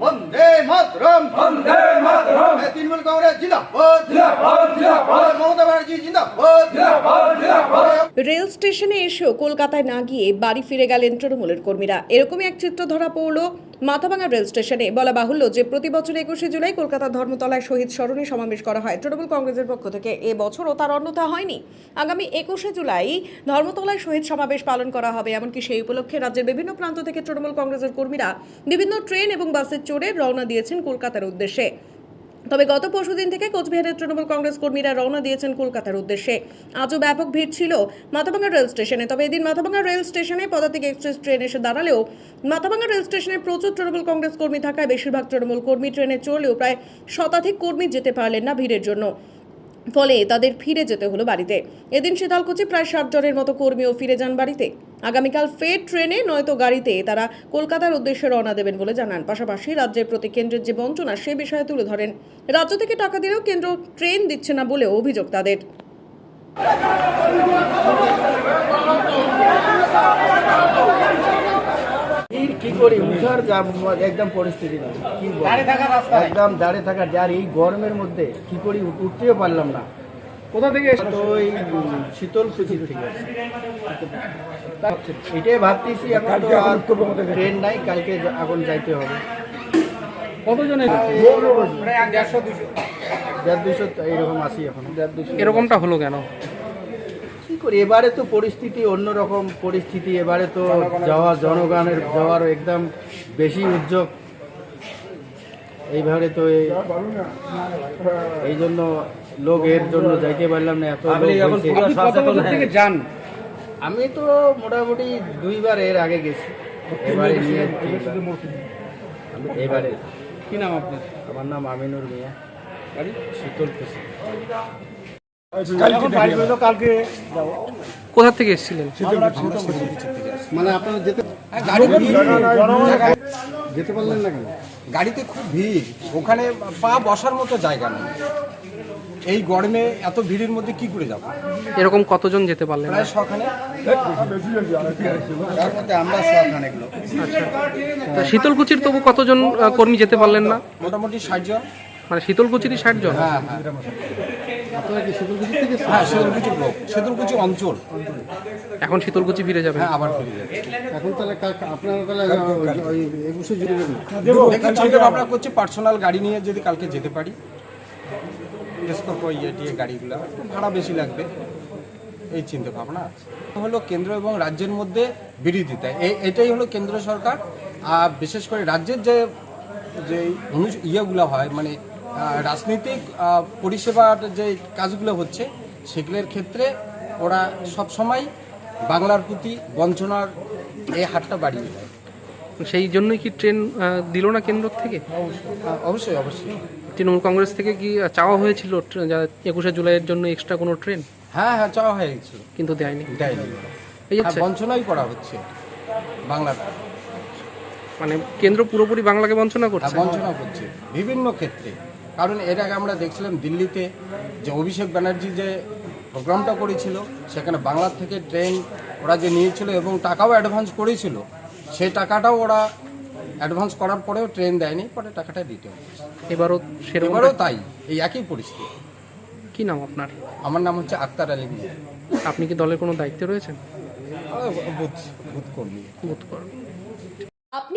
বন্দে মাতরম। বন্দে তৃণমূল কংগ্রেস জিন্দাবাদ। জিন্দাবাদ জিন্দাবাদ। মমতা ব্যানার্জি জিন্দাবাদ। জিন্দাবাদ জিন্দাবাদ। রেল স্টেশনে এসেও কলকাতায় না গিয়ে বাড়ি ফিরে গেলেন তৃণমূলের কর্মীরা। এরকমই এক চিত্র ধরা পড়ল মাথাভাঙা রেল স্টেশনে। বলা বাহুল্য যে প্রতি বছর একুশে জুলাই কলকাতার ধর্মতলায় শহীদ স্মরণে সমাবেশ করা হয় তৃণমূল কংগ্রেসের পক্ষ থেকে। এ বছরও তার অন্যথা হয়নি। আগামী একুশে জুলাই ধর্মতলায় শহীদ সমাবেশ পালন করা হবে এমনকি সেই উপলক্ষে রাজ্যের বিভিন্ন প্রান্ত থেকে তৃণমূল কংগ্রেসের কর্মীরা বিভিন্ন ট্রেন এবং বাসে চড়ে রওনা দিয়েছেন কলকাতার উদ্দেশ্যে। তবে গত পরশুদিন থেকে কোচবিহারের তৃণমূল কংগ্রেস কর্মীরা রওনা দিয়েছেন কলকাতার উদ্দেশ্যে। আজও ব্যাপক ভিড় ছিল মাথাভাঙা রেল স্টেশনে, তবে এদিন মাথাভাঙা রেল স্টেশনে পদাতিক এক্সপ্রেস ট্রেন এসে দাঁড়ালেও মাথাভাঙা রেল স্টেশনে প্রচুর তৃণমূল কংগ্রেস কর্মী থাকায় বেশিরভাগ তৃণমূল কর্মী ট্রেনে চড়লেও প্রায় শতাধিক কর্মী যেতে পারলেন না ভিড়ের জন্য। ফলে তাদের ফিরে যেতে হলো বাড়িতে। এদিন শীতলকুচি প্রায় ষাট জনের মতো কর্মীও ফিরে যান বাড়িতে। আগামীকাল ফের ট্রেনে নয়তো গাড়িতে তারা কলকাতার উদ্দেশ্যে রওনা দেবেন বলে জানান। পাশাপাশি রাজ্যের প্রতি কেন্দ্রের যে বঞ্চনা সে বিষয়ে তুলে ধরেন। রাজ্য থেকে টাকা দিলেও কেন্দ্র ট্রেন দিচ্ছে না বলেও অভিযোগ তাদের। কি করি উঠার যা- একদম পরিস্থিতি কি একদম দাঁড়িয়ে থাকা যার এই গরমের মধ্যে কি করি উঠতেও পারলাম না। কোথা থেকে এসেছ? তো এই উম, শীতল কুচি থেকে এটাই ভাবতেছি এখন তো আর ট্রেন নাই কালকে এখন যাইতে হবে। কতজন এসেছে? দেড় দুশো আসি এখন। দেড় দুশো এরকমটা হলো কেন? কি করি এবারে তো পরিস্থিতি অন্যরকম পরিস্থিতি এবারে তো যাওয়া জনগণের যাওয়ার একদম বেশি উদ্যোগ। এইভাবে তো এই- এই জন্য লোক এর জন্য যাইতে পারলাম না এত যান? আমি তো মোটামুটি দুইবার এর আগে গেছি। এবারে নিয়ে এবারে। কি নাম আপনার? আমার নাম আমিনুর মিয়া। বাড়ি? শীতল কোথা থেকে এসেছিলেন? মানে আপনারা যেতে যেতে পারলেন না কেন? গাড়িতে খুব ভিড়। ওখানে পা বসার মতো জায়গা নেই। এই গরমে এত ভিড়ের মধ্যে কি করে যাব? এরকম কতজন যেতে পারলেন? প্রায় সখানে তার মধ্যে আমরা সখানেক লোক তা শীতলকুচির তবু কতজন আহ, কর্মী যেতে পারলেন না? মোটামুটি ষাট জন মানে শীতলকুচিরই ষাট জন হ্যাঁ। হ্যাঁ হ্যাঁ শীতলকুচি ব্লক শীতলকুচি অঞ্চল। এখন শীতলকুচি ফিরে যাবেন? হ্যাঁ আবার ফিরে যাবে এখন তাহলে আপনারা তাহলে ওই একুশে জুড়ে দেখি চিন্তা ভাবনা করছি পার্সোনাল গাড়ি নিয়ে যদি কালকে যেতে পারি। স্কর্পো ইয়ে টিয়ে গাড়িগুলো একটু ভাড়া বেশি লাগবে। এই চিন্তা ভাবনা আছে। হলো কেন্দ্র এবং রাজ্যের মধ্যে বিরোধিতা। এটাই হলো কেন্দ্র সরকার। আর বিশেষ করে রাজ্যের যে যে অনু ইয়েগুলো হয় মানে রাজনৈতিক পরিষেবার যে কাজগুলো হচ্ছে সেগুলোর ক্ষেত্রে ওরা সব সময় বাংলার প্রতি বঞ্চনার এই হাতটা বাড়িয়ে দেয়। সেই জন্যই কি ট্রেন দিল না কেন্দ্র থেকে? অবশ্যই অবশ্যই। তৃণমূল কংগ্রেস থেকে কি চাওয়া হয়েছিল একুশে জুলাইয়ের জন্য এক্সট্রা কোনো ট্রেন? হ্যাঁ হ্যাঁ চাওয়া হয়ে গেছিল। কিন্তু দেয়নি। দেয়নি। এই হ্যাঁ হচ্ছে বঞ্চনাই করা হচ্ছে বাংলার। মানে কেন্দ্র পুরোপুরি বাংলাকে বঞ্চনা হ্যাঁ, করছে বঞ্চনা করছে বিভিন্ন ক্ষেত্রে। কারণ এর আগে আমরা দেখছিলাম দিল্লিতে যে অভিষেক ব্যানার্জি যে প্রোগ্রামটা করেছিল সেখানে বাংলার থেকে ট্রেন ওরা যে নিয়েছিল এবং টাকাও অ্যাডভান্স করেছিল সেই টাকাটাও ওরা অ্যাডভান্স করার পরেও ট্রেন দেয়নি পরে টাকাটা দিতে হবে। এবারও সেরকম এবারেও তাই এই একই পরিস্থিতি। কি নাম আপনার? আমার নাম হচ্ছে আক্তার আলী মিয়া। আপনি কি দলের কোনো দায়িত্বে রয়েছেন? বুধ বুথ বুথ কর্মী। বুথ কর্মী।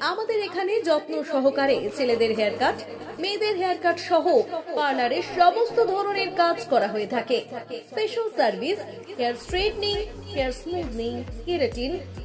আমাদের এখানে যত্ন সহকারে ছেলেদের হেয়ার কাট মেয়েদের হেয়ার কাট সহ পার্লারের সমস্ত ধরনের কাজ করা হয়ে থাকে। Special service hair straightening hair smoothing keratin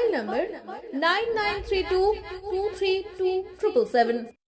mobile number 9932 232